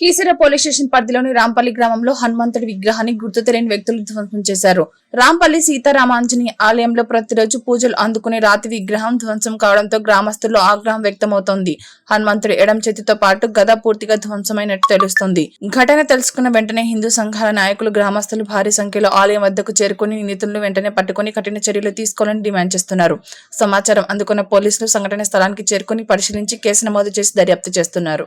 Keesara police station పరిధిలోని రాంపల్లి గ్రామంలో హనుమంతుడి విగ్రహాన్ని గుర్తు తెలియని వ్యక్తులు ధ్వంసం చేశారు. రాంపల్లి సీతారామాంజని ఆలయంలో ప్రతిరోజు పూజలు అందుకునే రాతి విగ్రహం ధ్వంసం కావడంతో గ్రామస్తుల్లో ఆగ్రహం వ్యక్తమవుతోంది. హనుమంతుడి ఎడం చేతితో పాటు గద పూర్తిగా ధ్వంసమైనట్టు తెలుస్తుంది. ఘటన తెలుసుకున్న వెంటనే హిందూ సంఘాల నాయకులు గ్రామస్తులు భారీ సంఖ్యలో ఆలయం వద్దకు చేరుకుని నిందితులను వెంటనే పట్టుకుని కఠిన చర్యలు తీసుకోవాలని డిమాండ్ చేస్తున్నారు. సమాచారం అందుకున్న పోలీసులు సంఘటన స్థలానికి చేరుకుని పరిశీలించి కేసు నమోదు చేసి దర్యాప్తు చేస్తున్నారు.